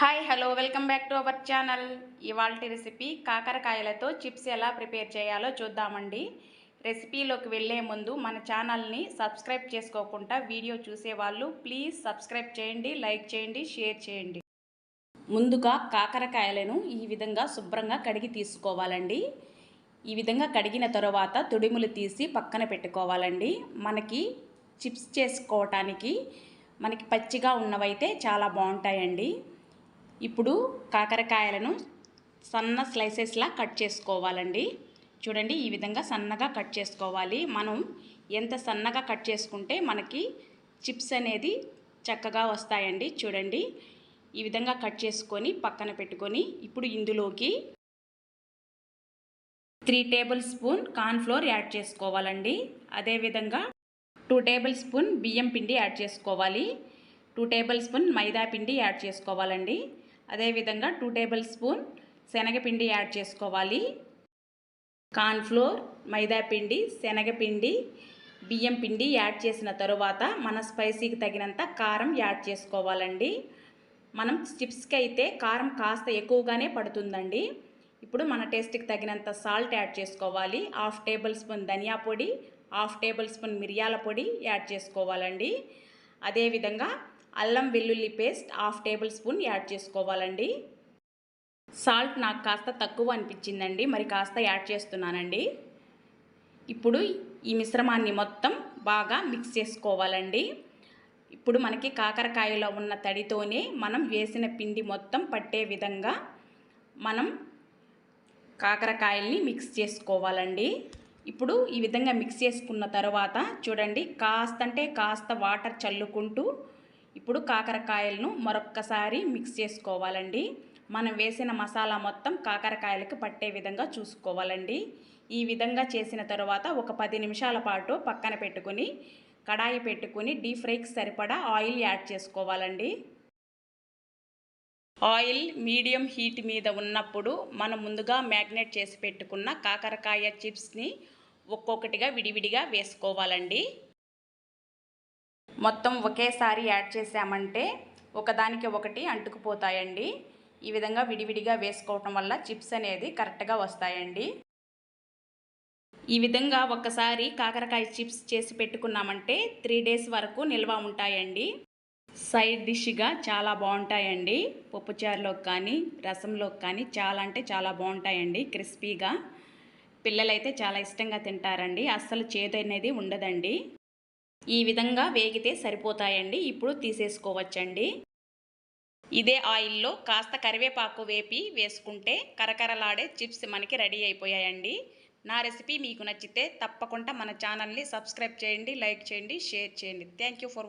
Hi hello welcome back to our channel ఇవాళ recipe కాకరకాయలతో chips ఎలా ప్రిపేర్ చేయాలో చూద్దామండి. రెసిపీలోకి వెళ్ళే ముందు మన ఛానల్ని సబ్స్క్రైబ్ చేసుకోకుండా వీడియో చూసేవాళ్ళు ప్లీజ్ సబ్స్క్రైబ్ చేయండి లైక్ చేయండి షేర్ చేయండి. ముందుగా కాకరకాయలను ఈ విధంగా శుభ్రంగా కడిగి తీసుకోవాలండి. ఈ విధంగా కడిగిన తర్వాత తుడిములు తీసి పక్కన పెట్టుకోవాలండి. మనకి చిప్స్ చేసుకోవటానికి మనకి పచ్చిగా ఉన్నవైతే చాలా బాగుంటాయండి. ఇప్పుడు కాకరకాయలను సన్న స్లైసెస్లా కట్ చేసుకోవాలండి. చూడండి ఈ విధంగా సన్నగా కట్ చేసుకోవాలి. మనం ఎంత సన్నగా కట్ చేసుకుంటే మనకి చిప్స్ అనేది చక్కగా వస్తాయండి. చూడండి ఈ విధంగా కట్ చేసుకొని పక్కన పెట్టుకొని ఇప్పుడు ఇందులోకి three tablespoon cornflour add చేసుకోవాలండి. అదేవిధంగా టూ టేబుల్ స్పూన్ బియ్యం పిండి యాడ్ చేసుకోవాలి. టూ టేబుల్ స్పూన్ మైదా పిండి యాడ్ చేసుకోవాలండి. అదేవిధంగా టూ టేబుల్ స్పూన్ శనగపిండి యాడ్ చేసుకోవాలి. కార్న్ఫ్లోర్ మైదాపిండి శనగపిండి బియ్యం పిండి యాడ్ చేసిన తరువాత మన స్పైసీకి తగినంత కారం యాడ్ చేసుకోవాలండి. మనం చిప్స్కి అయితే కారం కాస్త ఎక్కువగానే పడుతుందండి. ఇప్పుడు మన టేస్ట్కి తగినంత సాల్ట్ యాడ్ చేసుకోవాలి. హాఫ్ టేబుల్ స్పూన్ ధనియా పొడి హాఫ్ టేబుల్ స్పూన్ మిరియాల పొడి యాడ్ చేసుకోవాలండి. అదేవిధంగా అల్లం వెల్లుల్లి paste half tablespoon add చేసుకోవాలండి. సాల్ట్ నాకు కాస్త తక్కువ అనిపించిందండి మరి కాస్త యాడ్ చేస్తున్నానండి. ఇప్పుడు ఈ మిశ్రమాన్ని మొత్తం బాగా మిక్స్ చేసుకోవాలండి. ఇప్పుడు మనకి కాకరకాయలో ఉన్న తడితోనే మనం వేసిన పిండి మొత్తం పట్టే విధంగా మనం కాకరకాయల్ని మిక్స్ చేసుకోవాలండి. ఇప్పుడు ఈ విధంగా మిక్స్ చేసుకున్న తర్వాత చూడండి కాస్త అంటే కాస్త వాటర్ చల్లుకుంటూ ఇప్పుడు కాకరకాయలను మరొక్కసారి మిక్స్ చేసుకోవాలండి. మనం వేసిన మసాలా మొత్తం కాకరకాయలకు పట్టే విధంగా చూసుకోవాలండి. ఈ విధంగా చేసిన తర్వాత ఒక పది నిమిషాల పాటు పక్కన పెట్టుకుని కడాయి పెట్టుకుని డీప్ ఫ్రైకి సరిపడా ఆయిల్ యాడ్ చేసుకోవాలండి. ఆయిల్ మీడియం హీట్ మీద ఉన్నప్పుడు మనం ముందుగా మ్యాగ్నేట్ చేసి పెట్టుకున్న కాకరకాయ చిప్స్ని ఒక్కొక్కటిగా విడివిడిగా వేసుకోవాలండి. మొత్తం ఒకేసారి యాడ్ చేసామంటే ఒకదానికి ఒకటి అంటుకుపోతాయండి. ఈ విధంగా విడివిడిగా వేసుకోవటం వల్ల చిప్స్ అనేది కరెక్ట్గా వస్తాయండి. ఈ విధంగా ఒకసారి కాకరకాయ చిప్స్ చేసి పెట్టుకున్నామంటే త్రీ డేస్ వరకు నిల్వ ఉంటాయండి. సైడ్ డిష్గా చాలా బాగుంటాయండి. పప్పుచారులోకి కానీ రసంలోకి కానీ చాలా అంటే చాలా బాగుంటాయండి క్రిస్పీగా. పిల్లలైతే చాలా ఇష్టంగా తింటారండి. అస్సలు చేదు అనేది ఉండదండి. ఈ విధంగా వేగితే సరిపోతాయండి. ఇప్పుడు తీసేసుకోవచ్చండి. ఇదే ఆయిల్లో కాస్త కరివేపాకు వేపి వేసుకుంటే కరకరలాడే చిప్స్ మనకి రెడీ అయిపోయాయండి. నా రెసిపీ మీకు నచ్చితే తప్పకుండా మన ఛానల్ని సబ్స్క్రైబ్ చేయండి లైక్ చేయండి షేర్ చేయండి. Thank for